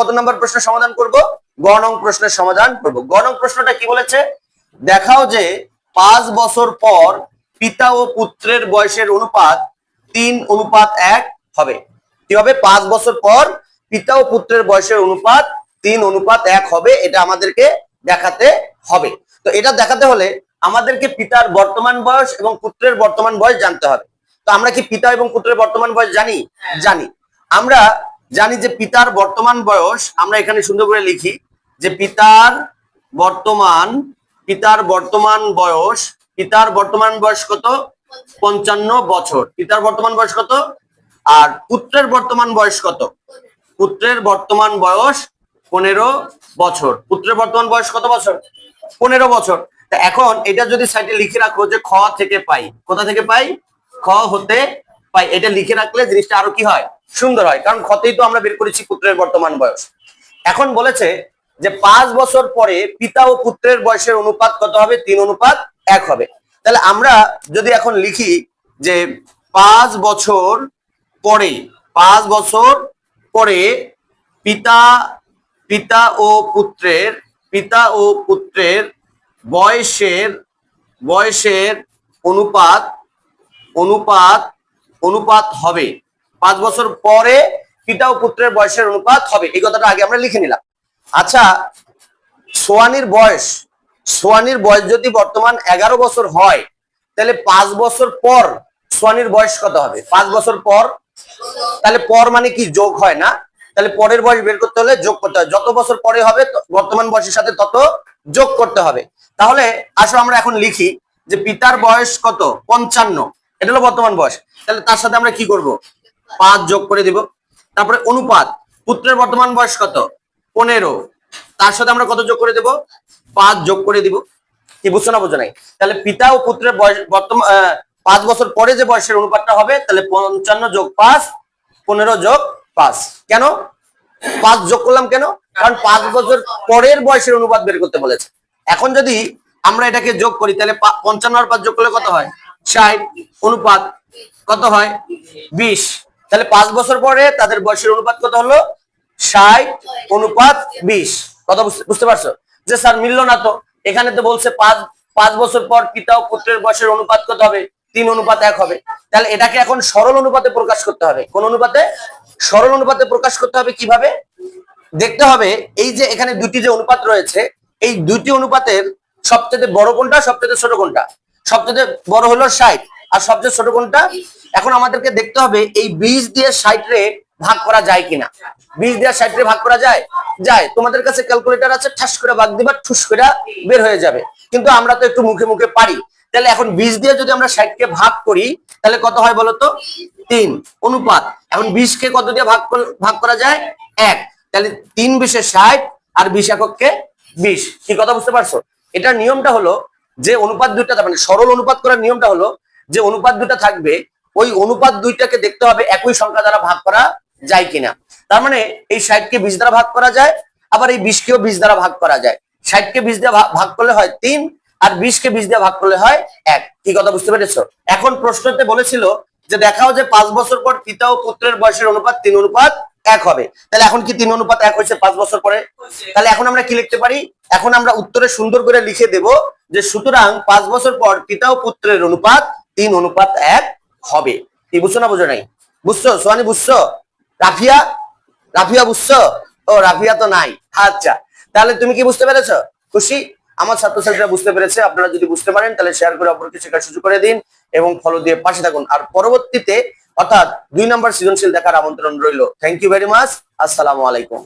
কত নম্বর প্রশ্নের সমাধান করব? গ নং প্রশ্নের সমাধান করব। গ নং প্রশ্নটা কি বলেছে? দেখাও যে পাঁচ বছর পর পিতা ও পুত্রের বয়সের অনুপাত তিন অনুপাত এক হবে। কি হবে? পাঁচ বছর পর পিতা ও পুত্রের বয়সের অনুপাত তিন অনুপাত এক হবে। এটা আমাদেরকে দেখাতে হবে। তো এটা দেখাতে হলে আমাদেরকে পিতার বর্তমান বয়স এবং পুত্রের বর্তমান বয়স জানতে হবে। তো আমরা কি পিতা এবং পুত্রের বর্তমান বয়স জানি? জানি। আমরা জানি যে পিতার বর্তমান বয়স, আমরা এখানে সুন্দর করে লিখি, যে পিতার বর্তমান পিতার বর্তমান বয়স, পিতার বর্তমান বয়স কত? পঞ্চান্ন বছর। পিতার বর্তমান বয়স কত? আর পুত্রের বর্তমান বয়স কত? পুত্রের বর্তমান বয়স পনেরো বছর। পুত্রের বর্তমান বয়স কত বছর? পনেরো বছর। এখন এটা যদি সাইডে লিখে রাখো যে খ থেকে পাই। কোথা থেকে পাই? খ হতে পাই। এটা লিখে রাখলে জিনিসটা আরও কি হয়? সুন্দর হয়, কারণ খতেই তো আমরা বের করেছি পুত্রের বর্তমান বয়স। এখন বলেছে যে পাঁচ বছর পরে পিতা ও পুত্রের বয়সের অনুপাত কত হবে? তিন অনুপাত এক হবে। তাহলে আমরা যদি এখন লিখি যে পাঁচ বছর পরে, পাঁচ বছর পরে পিতা পিতা ও পুত্রের, পিতা ও পুত্রের বয়সের বয়সের অনুপাত অনুপাত অনুপাত হবে পাঁচ বছর পরে পিতা ও পুত্রের বয়সের অনুপাত হবে। এই কথাটা আগে আমরা লিখে নিলাম। আচ্ছা সোয়ানির বয়স সোয়ানির বয়স যদি বর্তমান এগারো বছর হয়, তাহলে পাঁচ বছর পর সোয়ানির বয়স কত হবে? পাঁচ বছর পর, তাহলে পর মানে কি? যোগ হয় না। তাহলে পরের বয়স বের করতে হলে যোগ করতে হয় যত বছর পরে হবে বর্তমান বয়সের সাথে তত যোগ করতে হবে। তাহলে আসো আমরা এখন লিখি যে পিতার বয়স কত? পঞ্চান্ন। এটা হলো বর্তমান বয়স। তাহলে তার সাথে আমরা কি করব? পাঁচ যোগ করে দিব। তারপরে অনুপাত, পুত্রের বর্তমান বয়স কত? পনেরো। তার সাথে আমরা কত যোগ করে দেব? পাঁচ যোগ করে দিব। কি বুঝছ না বুঝো নাই? তাহলে পিতা ও পুত্রের বয়স বর্তমান পাঁচ বছর পরে যে বয়সের অনুপাতটা হবে, তাহলে পঞ্চান্ন যোগ পাঁচ, পনেরো যোগ পাঁচ। কেন? পাঁচ যোগ করলাম কেন? কারণ পাঁচ বছর পরের বয়সের অনুপাত বের করতে বলেছে। এখন যদি আমরা এটাকে যোগ করি, তাহলে পঞ্চান্ন আর পাঁচ যোগ করলে কত হয়? ষাট। অনুপাত কত হয়? বিশ। তাহলে পাঁচ বছর পরে তাদের বয়সের অনুপাত কত হলো? ষাট অনুপাত বিশ। কথা বুঝতে- পারছ? যে স্যার মিললো না তো। এখানে তো বলছে পাঁচ পাঁচ বছর পর পিতা ও পুত্রের বয়সের অনুপাত কত হবে? তিন অনুপাত এক হবে। তাহলে এটাকে এখন সরল অনুপাতে প্রকাশ করতে হবে। কোন অনুপাতে? সরল অনুপাতে প্রকাশ করতে হবে কীভাবে? দেখতে হবে এই যে এখানে দুটি যে অনুপাত রয়েছে, এই দুটি অনুপাতের সবচেয়ে বড় কোনটা, সবচেয়ে ছোট কোনটা? সবচেয়ে বড় হলো ষাট। আর সবচেয়ে ছোট কোনটা? এখন আমাদেরকে দেখতে হবে এই বিশ দিয়ে ষাট রে ভাগ করা যায় কিনা। বিশ দিয়ে ষাট রে ভাগ করা যায়? যায়। তোমাদের কাছে ক্যালকুলেটর আছে, ঠাস করে ভাগ দিবা, ঠুস করে বের হয়ে যাবে। কিন্তু আমরা তো একটু মুখে মুখে পারি। তাহলে এখন বিশ দিয়ে যদি আমরা ষাটকে ভাগ করি, তাহলে কত হয় বলতো তিন। অনুপাত। এখন কে কত দিয়ে ভাগ ভাগ করা যায়? এক। তাহলে তিন বিশে ষাট আর বিশ এককে বিশ। কি কথা বুঝতে পারছ? এটার নিয়মটা হলো যে অনুপাত দুইটা মানে সরল অনুপাত করার নিয়মটা হলো যে অনুপাত দুটা থাকবে ওই অনুপাত দুইটাকে দেখতে হবে, একই সংখ্যা দ্বারা ভাগ করা যায় কিনা। তার মানে এই ষাটকে বিশ দ্বারা ভাগ করা যায়, আবার এই বিশকেও বিশ দ্বারা ভাগ করা যায়। ষাটকে বিশ দিয়ে ভাগ করলে হয় তিন, আর বিশকে বিশ দিয়ে ভাগ করলে হয় এক। কি কথা বুঝতে পেরেছ? এখন প্রশ্নতে বলেছিল যে দেখাও যে পাঁচ বছর পর পিতা ও পুত্রের বয়সের অনুপাত, তিন অনুপাত এক হবে। তাহলে এখন কি তিন অনুপাত এক হয়েছে পাঁচ বছর পরে? তাহলে এখন আমরা কি লিখতে পারি? এখন আমরা উত্তরে সুন্দর করে লিখে দেব যে সুতরাং পাঁচ বছর পর পিতা ও পুত্রের অনুপাত তিন, অনুপাত এক। হবে। কি বুঝছ না বুঝো নাই? বুঝছ? সোহানি, বুঝছ? রাফিয়া? রাফিয়া বুঝছ? ও, রাফিয়া তো নাই। আচ্ছা তাহলে তুমি কি বুঝতে পেরেছ? খুশি? আমার ছাত্রছাত্রীরা বুঝতে পেরেছে। আপনারা যদি বুঝতে পারেন, তাহলে শেয়ার করে অপরকে শেখার সুযোগ করে দিন এবং ফলো দিয়ে পাশে থাকুন। আর পরবর্তীতে, অর্থাৎ দুই নম্বর সৃজনশীল দেখার আমন্ত্রণ রইল। থ্যাংক ইউ ভেরি মাচ আসসালামু আলাইকুম।